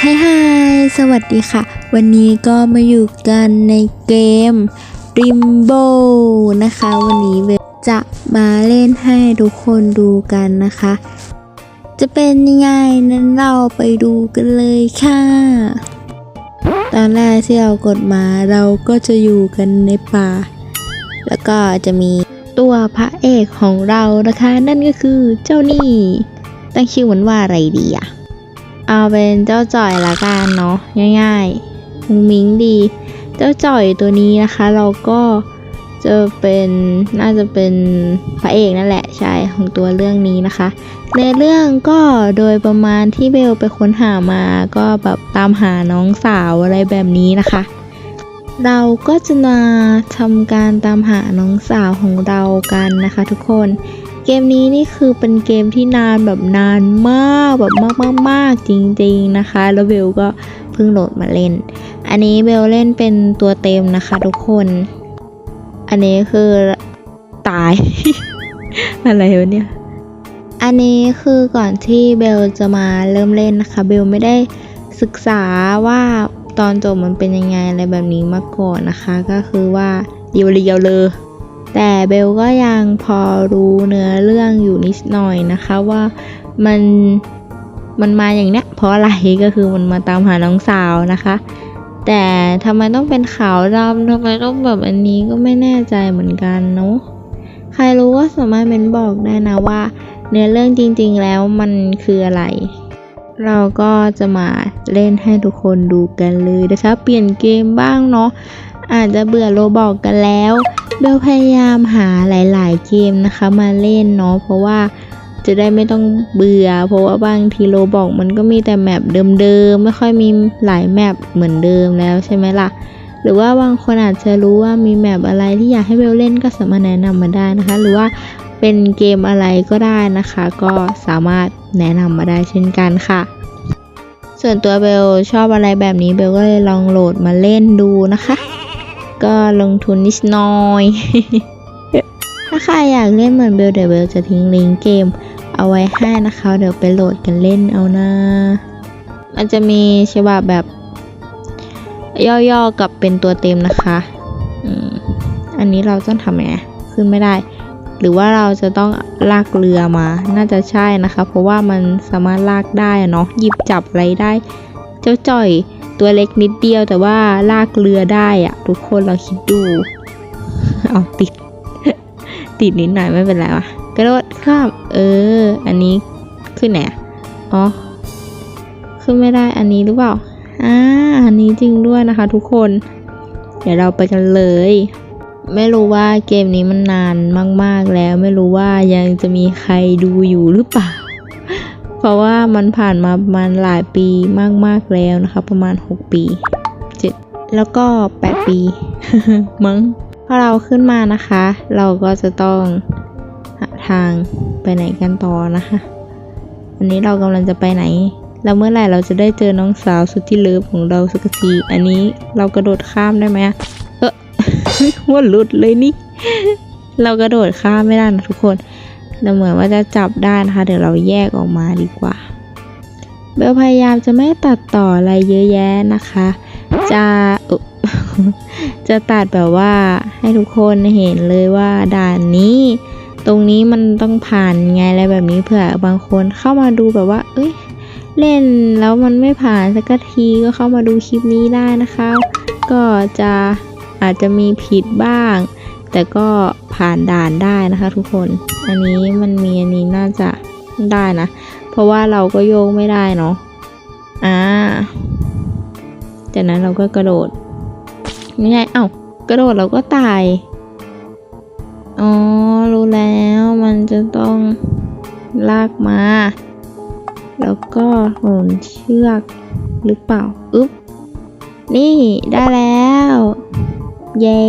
ไฮไฮสวัสดีค่ะ วันนี้ก็มาอยู่กันในเกม Rainbow นะคะ วันนี้เวจะมาเล่นให้ทุกคนดูกันนะคะ จะเป็นยังไงนั้นเราไปดูกันเลยค่ะ ตอนแรกที่เรากดมาเราก็จะอยู่กันในป่า แล้วก็จะมีตัวพระเอกของเรานะคะ นั่นก็คือเจ้านี่ ตั้งชื่อมันว่าอะไรดีอะ เอาเป็นเจ้าจ่อยละกันเนาะง่ายๆมุ้งมิ้งดี เจ้าจ่อยตัวนี้นะคะ เราก็จะเป็นน่าจะเป็นพระเอกนั่นแหละใช่ของตัวเรื่องนี้นะคะ ในเรื่องก็โดยประมาณที่เบลไปค้นหามาก็แบบตามหาน้องสาวอะไรแบบนี้นะคะ เราก็จะมาทำการตามหาน้องสาวของเรากันนะคะ ทุกคน เกมนี้นี่คือเป็นเกมที่นานแบบนานมากแบบมากๆๆจริงๆนะคะ แล้วเบลก็เพิ่งโหลดมาเล่น อันนี้เบลเล่นเป็นตัวเต็มนะคะทุกคน อันนี้คือตาย อะไรวะเนี่ย อันนี้คือก่อนที่เบลจะมาเริ่มเล่นนะคะ เบลไม่ได้ศึกษาว่าตอนจบมันเป็นยังไงอะไรแบบนี้มาก่อนนะคะ ก็คือว่าเรียวๆเลย แต่เบลก็ยังพอรู้เนื้อเรื่องอยู่นิดหน่อยนะคะว่ามันมันมาอย่างเนี้ยเพราะอะไรก็คือมันมาตามหาน้องสาวนะคะ แต่ทำไมต้องเป็นขาวดำทำไมต้องแบบอันนี้ก็ไม่แน่ใจเหมือนกันเนาะใครรู้ก็สามารถเมนบอกได้นะว่าเนื้อเรื่องจริงๆแล้วมันคืออะไร เราก็จะมาเล่นให้ทุกคนดูกันเลยนะคะ เปลี่ยนเกมบ้างเนาะ อาจจะเบื่อโรบอกกันแล้วเบลพยายามหาหลาย ๆ เกมนะคะมาเล่นเนาะเพราะว่าจะได้ไม่ต้องเบื่อ เพราะว่าบางทีโรบอกมันก็มีแต่แมปเดิมๆไม่ค่อยมีหลายแมปเหมือนเดิมแล้วใช่ไหมล่ะ หรือว่าบางคนอาจจะรู้ว่ามีแมปอะไรที่อยากให้เบลเล่นก็สามารถแนะนำมาได้นะคะ หรือว่าเป็นเกมอะไรก็ได้นะคะ ก็สามารถแนะนำมาได้เช่นกันค่ะ ส่วนตัวเบลชอบอะไรแบบนี้เบลก็เลยลองโหลดมาเล่นดูนะคะ ก็ลงทุนนิดน่อย ถ้าใครอยากเล่นเหมือนเบลเดี๋ยวเบลจะทิ้งลิงก์เกม เอาไว้ให้นะคะ เดี๋ยวไปโหลดกันเล่นเอานะมันจะมีฉบับแบบ ย่อๆกับเป็นตัวเต็มนะคะอันนี้เราต้องทำไงขึ้นไม่ได้ หรือว่าเราจะต้องลากเรือมา น่าจะใช่นะคะ เพราะว่ามันสามารถลากได้เนาะหยิบจับอะไรได้ เจ้าจ่อย ตัวเล็กนิดเดียวแต่ว่าลากเรือได้อะทุกคนเราคิดดู เอาติด ติดนิดหน่อยไม่เป็นไรวะกระโดดข้าม เออ อันนี้ขึ้นไหนอะอ๋อ ขึ้นไม่ได้อันนี้หรือเปล่าอ่าอันนี้จริงด้วยนะคะ ทุกคน เดี๋ยวเราไปกันเลย ไม่รู้ว่าเกมนี้มันนานมาก ๆแล้ว ไม่รู้ว่ายังจะมีใครดูอยู่หรือเปล่า เพราะว่ามันผ่านมาประมาณหลายปีมากๆแล้วนะคะ ประมาณ 6 ปี 7 แล้วก็ 8 ปีมั้งพอเราขึ้นมานะคะ เราก็จะต้องหาทางไปไหนกันต่อนะคะ อันนี้เรากำลังจะไปไหน แล้วเมื่อไหร่เราจะได้เจอน้องสาวสุดที่เลิฟของเราสักที อันนี้เรากระโดดข้ามได้ไหมเออหัวหลุดเลยนี่ เรากระโดดข้ามไม่ได้นะทุกคน เราเหมือนว่าจะจับได้นะคะ เดี๋ยวเราแยกออกมาดีกว่า เบลพยายามจะไม่ตัดต่ออะไรเยอะแยะนะคะ จะจะตัดแบบว่าให้ทุกคนเห็นเลยว่าด่านนี้ ตรงนี้มันต้องผ่านไงอะไรแบบนี้เผื่อบางคนเข้ามาดูแบบว่า เอ้ยเล่นแล้วมันไม่ผ่านสักทีก็เข้ามาดูคลิปนี้ได้นะคะ ก็จะอาจจะมีผิดบ้าง แต่ก็ผ่านด่านได้นะคะทุกคน อันนี้มันมีอันนี้น่าจะได้นะ เพราะว่าเราก็โยกไม่ได้เนาะ อ่า จากนั้นเราก็กระโดด ไม่ใช่เอ้ากระโดดเราก็ตาย อ๋อ รู้แล้วมันจะต้องลากมา แล้วก็โหนเชือกหรือเปล่า อึ๊บ นี่ได้แล้ว เย้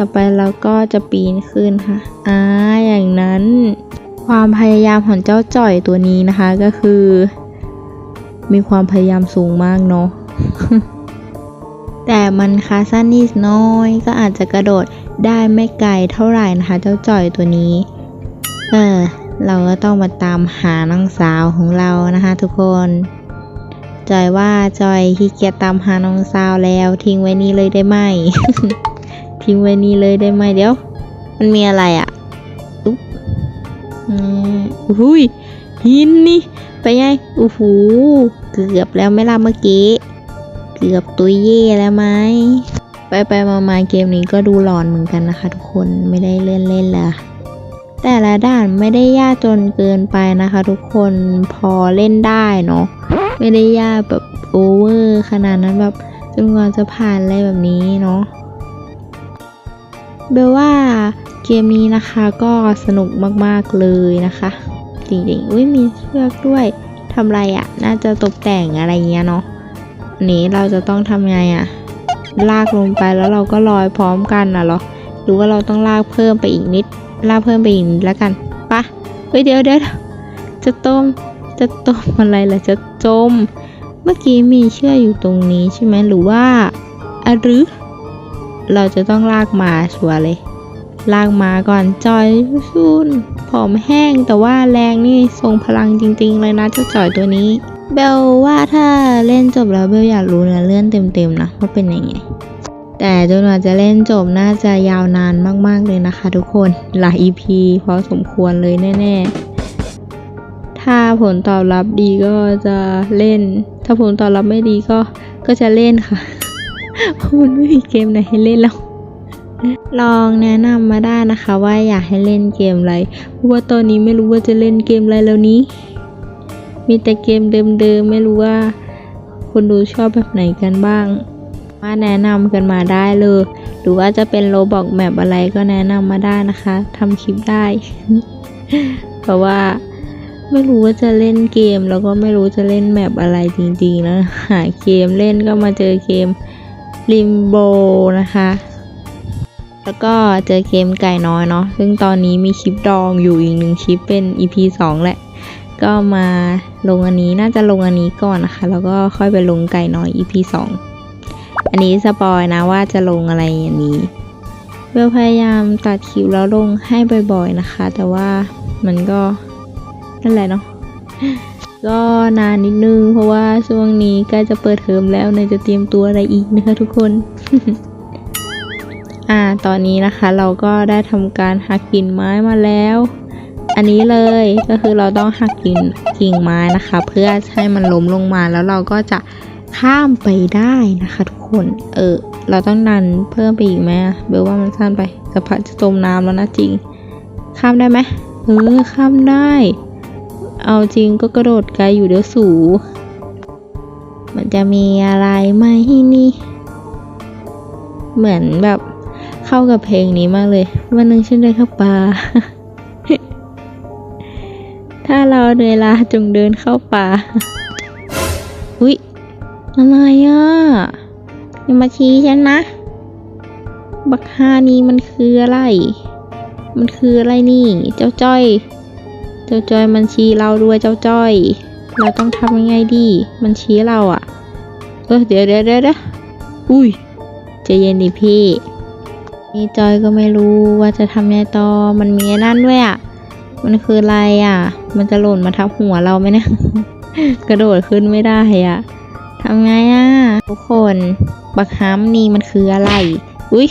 ต่อไปเราก็จะปีนขึ้นค่ะอ่าอย่างนั้น ความพยายามของเจ้าจ่อยตัวนี้นะคะก็คือ มีความพยายามสูงมากเนาะแต่มันขาสั้นนิดน้อยก็อาจจะกระโดดได้ไม่ไกลเท่าไหร่นะคะ เจ้าจ่อยตัวนี้ เออ เราก็ต้องมาตามหาน้องสาวของเรานะคะทุกคนจอยว่าจอยขี้เกียจตามหาน้องสาวแล้วทิ้งไว้นี่เลยได้ไหม ทิ้งไว้นี่เลยได้ไหมเดี๋ยว มันมีอะไรอะ่ะอุ๊บอืมอุ้ยหินนี่ไปไงโอ้โหเกือบแล้วไม่ล่ะเมื่อกี้ เกือบตุยเย่แล้วไหมไปไปมามาเกมนี้ก็ดูหลอนเหมือนกันนะคะ ทุกคนไม่ได้เล่นเล่นๆละแต่ละด่านไม่ได้ยากจนเกินไปนะคะ ทุกคนพอเล่นได้เนาะไม่ได้ยากแบบโอเวอร์ขนาดนั้นแบบจนกว่าจะผ่านอะไรแบบนี้เนาะ เบลว่าเกมนี้นะคะก็สนุกมากๆเลยนะคะ จริงๆ อุ้ยมีเชือกด้วยทำไรอะ่ะ น่าจะตกแต่งอะไรเงี้ยเนาะนี้เราจะต้องทำไงอะ่ะ ลากลงไปแล้วเราก็ลอยพร้อมกันน่ะเหรอ หรือว่าเราต้องลากเพิ่มไปอีกนิด ลากเพิ่มไปอีกนิดแล้วกันปะเฮ้ยเดี๋ยวเดี๋ยวจะต้ม จะต้มอะไรล่ะ จะจม เมื่อกี้มีเชือกอยู่ตรงนี้ใช่ไหมหรือว่าอะหรือ เราจะต้องลากมาชัวร์เลย ลากมาก่อนจอยซุนผอมแห้งแต่ว่าแรงนี่ทรงพลังจริง ๆ เลยนะเจ้าจอยตัวนี้ เบลว่าถ้าเล่นจบแล้วเบลอยากรู้เนื้อเรื่องเต็มๆนะว่าเป็นยังไง แต่จนกว่าจะเล่นจบน่าจะยาวนานมากๆเลยนะคะ ทุกคนหลาย EP พอสมควรเลยแน่ๆ ถ้าผลตอบรับดีก็จะเล่น ถ้าผลตอบรับไม่ดีก็ก็จะเล่นค่ะ เพราะมันไม่มีเกมไหนให้เล่นแล้ว ลองแนะนำมาได้นะคะว่าอยากให้เล่นเกมอะไร เพราะว่าตอนนี้ไม่รู้ว่าจะเล่นเกมอะไรแล้วนี้ มีแต่เกมเดิมๆ ไม่รู้ว่า คนดูชอบแบบไหนกันบ้าง มาแนะนำกันมาได้เลย หรือว่าจะเป็นโลบอกแมปอะไรก็แนะนำมาได้นะคะทำคลิปได้ เพราะว่าไม่รู้ว่าจะเล่นเกมแล้วก็ไม่รู้จะเล่นแมปอะไรจริงๆแล้วหาเกมเล่นก็มาเจอเกม ริมโบนะคะ แล้วก็เจอเกมไก่น้อยเนาะ ซึ่งตอนนี้มีคลิปดองอยู่อีกหนึ่งคลิปเป็น EP 2 แหละ ก็มาลงอันนี้น่าจะลงอันนี้ก่อนนะคะ แล้วก็ค่อยไปลงไก่น้อย EP 2 อันนี้สปอยนะว่าจะลงอะไรอย่างนี้เบลพยายามตัดคลิปแล้วลงให้บ่อยๆนะคะ แต่ว่ามันก็นั่นแหละเนาะ ก็นานนิดนึง เพราะว่าช่วงนี้ใกล้จะเปิดเทอมแล้วในยจะเตรียมตัวอะไรอีกนะคะทุกคน อ่า ตอนนี้นะคะเราก็ได้ทำการหักกิ่งไม้มาแล้ว อันนี้เลยก็คือเราต้องหักกิ่งกิ่งไม้นะคะ เพื่อให้มันล้มลงมาแล้วเราก็จะข้ามไปได้นะคะทุกคน เออ เราต้องดันเพิ่มไปอีกไหมเบลว่ามันสั้นไปสักพักจะจมน้ำแล้วนะจริง ข้ามได้ไหมเออ ข้ามได้ เอาจริงก็กระโดดไกลอยู่เดี๋ยวสู มันจะมีอะไรไหมนี่ เหมือนแบบเข้ากับเพลงนี้มากเลย วันหนึ่งฉันเดินเข้าป่า ถ้าเราเหนื่อยล้าจงเดินเข้าป่า อุ๊ย อะไรอะอย่ามาชี้ฉันนะ บักฮานี่มันคืออะไร มันคืออะไรนี่ เจ้าจ้อย เจ้าจ้อยมันชี้เราด้วยเจ้าจ้อย เราต้องทำยังไงดี มันชี้เราอะ่ะเออเดี๋ยวเดี๋ยวเดี๋ยวอุ้ยจะเย็นดิพี่นี่จอยก็ไม่รู้ว่าจะทำยังไงต่อ มันมีนั่นด้วยอะ่ะมันคืออะไรอะ มันจะหล่นมาทับหัวเราไหมเนี่ย กระโดดขึ้นไม่ได้อะทำไงอะ ทุกคน บักฮามนี่มันคืออะไร อุ้ย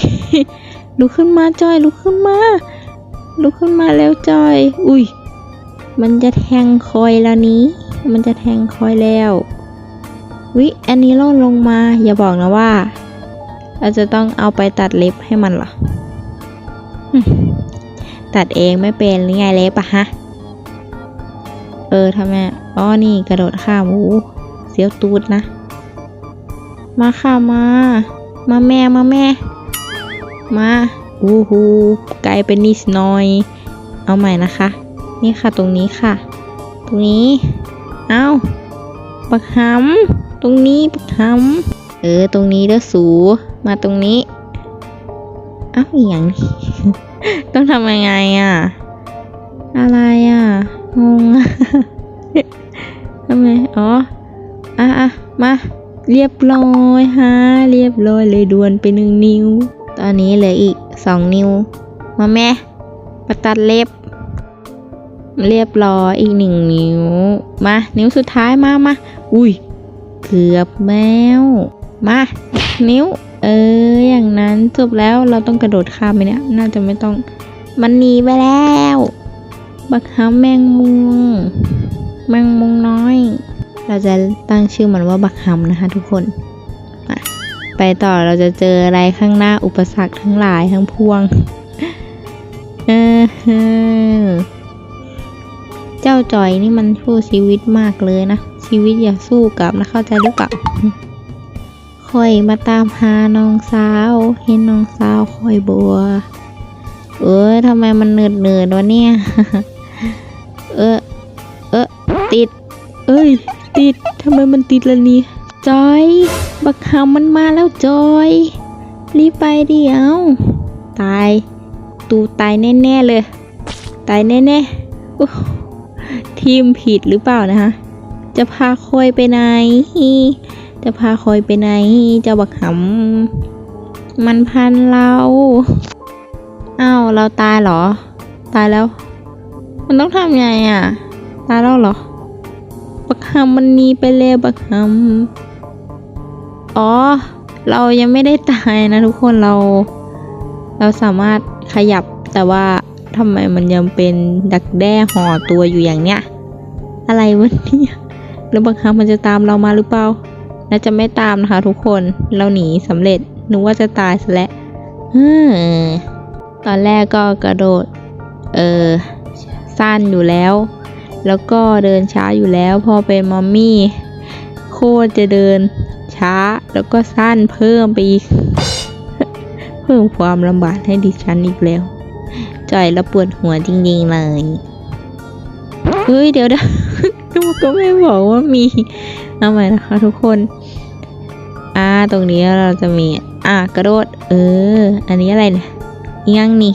ลุกขึ้นมาจอย ลุกขึ้นมา ลุกขึ้นมาแล้วจอย อุ้ย มันจะแทงคอยแล้วนี้ มันจะแทงคอยแล้ว วิอันนี้ล่นลงมา อย่าบอกนะว่า เราจะต้องเอาไปตัดเล็บให้มันเหรอ ตัดเองไม่เป็นหรือไงเล็บอะฮะ เออทำไมอ๋อนี่กระโดดข้ามโอ้เสียวตูดนะ มาค่ะมา มาแม่มาแม่ มา อู้หูกลเป็นนิดหน่อย เอาใหม่นะคะ นี่ค่ะตรงนี้ค่ะ ตรงนี้ เอาปักหำตรงนี้ปักหำเออ ตรงนี้เด้อสู มาตรงนี้ เอ้าอหย่างนี้ต้องทำยังไงอะ อะไรอะ งงทำไมอ๋อ อะอะมา เรียบร้อยฮะ เรียบร้อยเลยดวนไปหนึ่งนิ้ว ตอนนี้เหลืออีกสองนิ้ว มาแม่มาตัดเล็บ เรียบร้อยอีกหนึ่งนิ้ว มา นิ้วสุดท้ายมามาอุ้ยเกือบแมว มา นิ้ว เออ อย่างนั้นจบแล้วเราต้องกระโดดข้ามไปเนี่ย น่าจะไม่ต้อง มันหนีไปแล้ว บักฮัมแมงมุงแมงมุงน้อย เราจะตั้งชื่อมันว่าบักฮัมนะคะทุกคนไปต่อเราจะเจออะไรข้างหน้าอุปสรรคทั้งหลายทั้งพวง เออ จ้าจอยนี่มันสู้ชีวิตมากเลยนะ ชีวิตอย่าสู้กลับนะเข้าใจหรือเปล่าคอยมาตามหาน้องสาว เห็นน้องสาวคอยบัว เอ้ยทำไมมันเนืดเนืดๆวะเนี่ย เออ เออติด เอ้ย ติดทำไมมันติดละนี่จอย บักหามันมาแล้วจอย รีบไปเดี๋ยว ตาย ตูตายแน่ ๆ เลย ตายแน่ๆโอ้ ทีมผิดหรือเปล่านะคะ จะพาคอยไปไหน จะพาคอยไปไหนเจ้าบักหำมันพันเราอ้าวเราตายเหรอ ตายแล้ว มันต้องทำไงอะ ตายแล้วเหรอ บักหำมันหนีไปแล้วบักหำอ๋อ เรายังไม่ได้ตายนะทุกคนเรา เราสามารถขยับแต่ว่า ทำไมมันยังเป็นดักแด้ห่อตัวอยู่อย่างเนี้ย อะไรวะเนี่ยแล้วบางครั้งมันจะตามเรามาหรือเปล่า น่าจะไม่ตามนะคะทุกคน เราหนีสำเร็จ นึกว่าจะตายซะแล้วตอนแรกก็กระโดด เออ สั้นอยู่แล้ว แล้วก็เดินช้าอยู่แล้ว พอเป็นมอมมี่ โคตรจะเดินช้า แล้วก็สั้นเพิ่มไปอีก เพิ่มความลำบากให้ดิฉันอีกแล้ว จ่อยแล้วปวดหัวจริงๆเลยเฮ้ยเดี๋ยวนะก็ก็ไม่บอกว่ามีเอาใหม่นะคะทุกคน อ่าตรงนี้เราจะมี อ่ากระโดด เออ อันนี้อะไรนี่ยยังนี่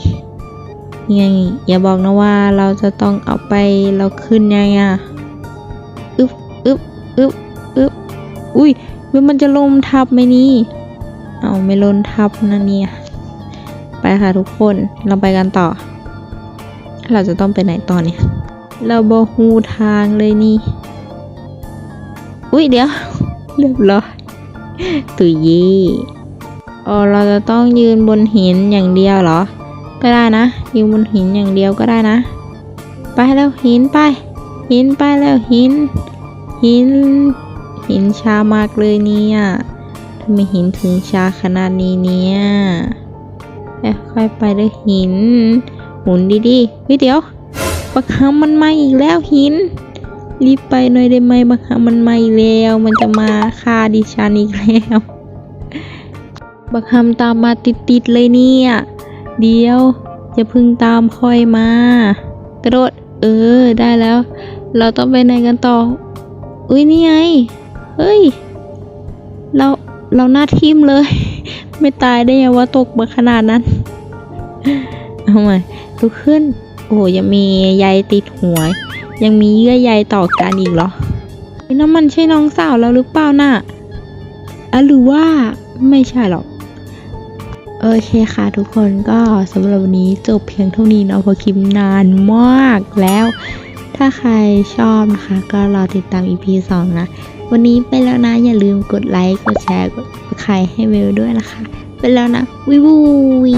ยังนี่อย่าบอกนะว่าเราจะต้องเอาไปเราขึ้นยังไงอะอึ๊บอึ๊บอึ๊บอึ๊บอุ้ยมันจะลมทับไหมนี่ เอาไม่ลนทับนะเนี่ย ไปค่ะทุกคน เราไปกันต่อ เราจะต้องไปไหนต่อเนี่ย เราบอฮูทางเลยนี่ อุ้ยเดี๋ยว เรียบร้อยตุยยี่อ๋อเราจะต้องยืนบนหินอย่างเดียวเหรอ ก็ได้นะ ยืนบนหินอย่างเดียวก็ได้นะ ไปแล้วหินไป หินไปแล้วหิน หิน หินช้ามากเลยเนี่ยทำไมหินถึงช้าขนาดนี้เนี่ย เอ้ยค่อยไปเลยหิน หมุนดีๆเฮ้ยเดี๋ยวบักฮัมมันมาอีกแล้วหิน รีบไปหน่อยได้ไหมบักฮัมมันมาอีกแล้ว มันจะมาฆ่าดิฉันอีกแล้วบักฮัมตามมาติดๆเลยเนี่ย เดี๋ยวอย่าพึ่งตามค่อยมากระโดดเออได้แล้ว เราต้องไปไหนกันต่อ อุ้ยนี่ไง เฮ้ย เราเราหน้าทิมเลย ไม่ตายได้ยังว่าตกมาขนาดนั้น เอาใหม่ลุกขึ้น โอ้ยังมีใยติดหัว ยังมีเยื่อใยต่อกันอีกเหรอไอ้นั่นมันใช่น้องสาวเราหรือเปล่าน่ะอะหรือว่าไม่ใช่หรอก โอเคค่ะทุกคนก็สำหรับวันนี้จบเพียงเท่านี้เนาะเพราะคลิปนานมากแล้ว ถ้าใครชอบนะคะ ก็รอติดตาม EP 2 นะ วันนี้ไปแล้วนะ อย่าลืมกดไลค์ กดแชร์กด ใครให้เวลด้วยนะคะไปแล้วนะวิววิ